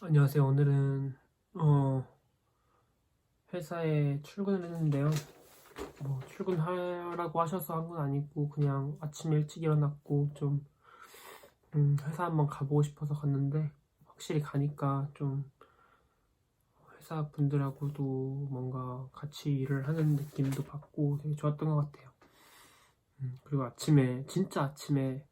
안녕하세요. 오늘은 어 회사에 출근을 했는데요. 뭐 출근하라고 하셔서 한 건 아니고 그냥 아침 일찍 일어났고 좀 음, 회사 한번 가보고 싶어서 갔는데 확실히 가니까 좀 회사 분들하고도 뭔가 같이 일을 하는 느낌도 받고 되게 좋았던 것 같아요. 음, 그리고 아침에 진짜 아침에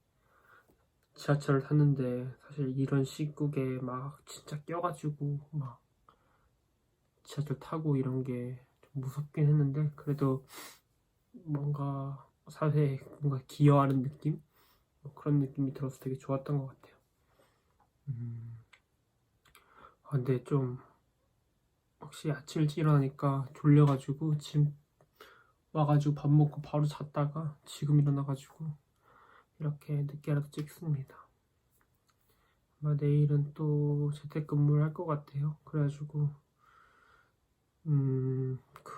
지하철을 탔는데 사실 이런 시국에 막 진짜 껴가지고 막 지하철 타고 이런 게 좀 무섭긴 했는데 그래도 뭔가 사회에 뭔가 기여하는 느낌 뭐 그런 느낌이 들어서 되게 좋았던 것 같아요. 음, 아, 근데 좀 혹시 아침 일찍 일어나니까 졸려가지고 지금 와가지고 밥 먹고 바로 잤다가 지금 일어나가지고 이렇게 늦게라도 찍습니다. 아마 내일은 또 재택근무를 할 것 같아요. 그래가지고 음, 그,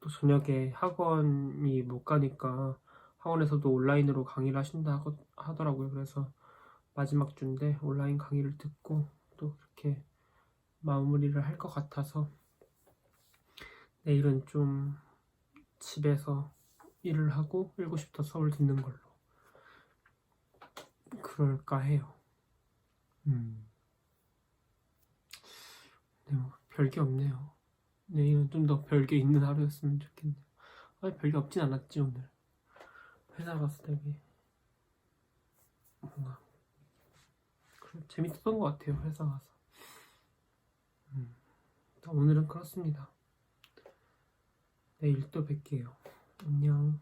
또 저녁에 학원이 못 가니까 학원에서도 온라인으로 강의를 하신다 하더라고요. 그래서 마지막 주인데 온라인 강의를 듣고 또 그렇게 마무리를 할 것 같아서 내일은 좀 집에서 일을 하고 7시부터 수업을 듣는 걸로 그럴까 해요. 음. 네, 뭐 별게 없네요. 내일은 좀 더 별게 있는 하루였으면 좋겠네요. 아니, 별게 없진 않았지, 오늘. 회사 가서 되게 뭔가 재밌었던 것 같아요, 회사 가서. 음. 오늘은 그렇습니다. 내일 또 뵐게요. 안녕.